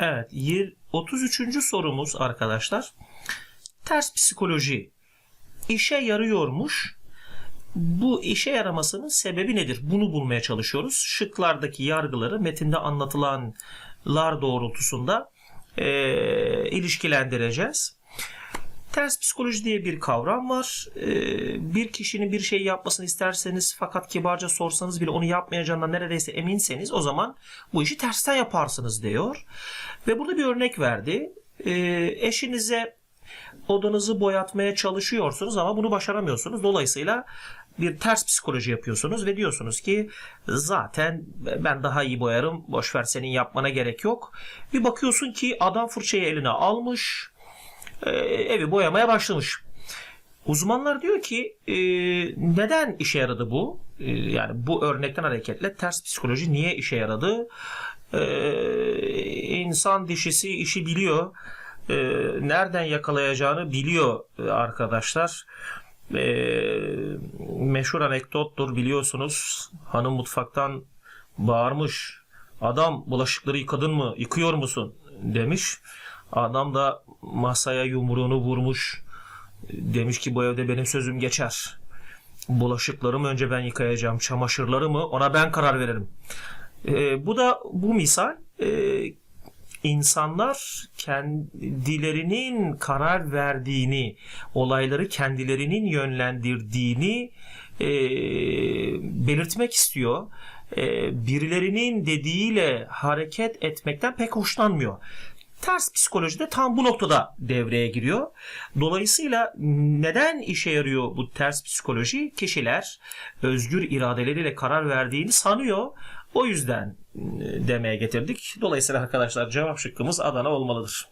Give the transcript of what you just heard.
Evet, yir- 33. sorumuz arkadaşlar. Ters psikoloji işe yarıyormuş. Bu işe yaramasının sebebi nedir? Bunu bulmaya çalışıyoruz. Şıklardaki yargıları metinde anlatılanlar doğrultusunda eee, ilişkilendireceğiz. Ters psikoloji diye bir kavram var. Ee, bir kişinin bir şey yapmasını isterseniz fakat kibarca sorsanız bile onu yapmayacağından neredeyse eminseniz o zaman bu işi tersten yaparsınız diyor. Ve burada bir örnek verdi. Ee, eşinize odanızı boyatmaya çalışıyorsunuz ama bunu başaramıyorsunuz. Dolayısıyla bir ters psikoloji yapıyorsunuz ve diyorsunuz ki zaten ben daha iyi boyarım. Boşver senin yapmana gerek yok. Bir bakıyorsun ki adam fırçayı eline almış e, evi boyamaya başlamış. Uzmanlar diyor ki e, neden işe yaradı bu? E, yani bu örnekten hareketle ters psikoloji niye işe yaradı? E, insan dişisi işi biliyor. E, nereden yakalayacağını biliyor e, arkadaşlar. E, meşhur anekdottur biliyorsunuz. Hanım mutfaktan bağırmış. Adam bulaşıkları yıkadın mı? Yıkıyor musun? demiş. Adam da masaya yumruğunu vurmuş. Demiş ki bu evde benim sözüm geçer. Bulaşıklarımı önce ben yıkayacağım. Çamaşırlarımı ona ben karar veririm. Ee, bu da bu misal e, insanlar kendilerinin karar verdiğini, olayları kendilerinin yönlendirdiğini e, belirtmek istiyor. E, birilerinin dediğiyle hareket etmekten pek hoşlanmıyor. Ters psikoloji de tam bu noktada devreye giriyor. Dolayısıyla neden işe yarıyor bu ters psikoloji? Kişiler özgür iradeleriyle karar verdiğini sanıyor. O yüzden e, demeye getirdik. Dolayısıyla arkadaşlar cevap şıkkımız Adana olmalıdır.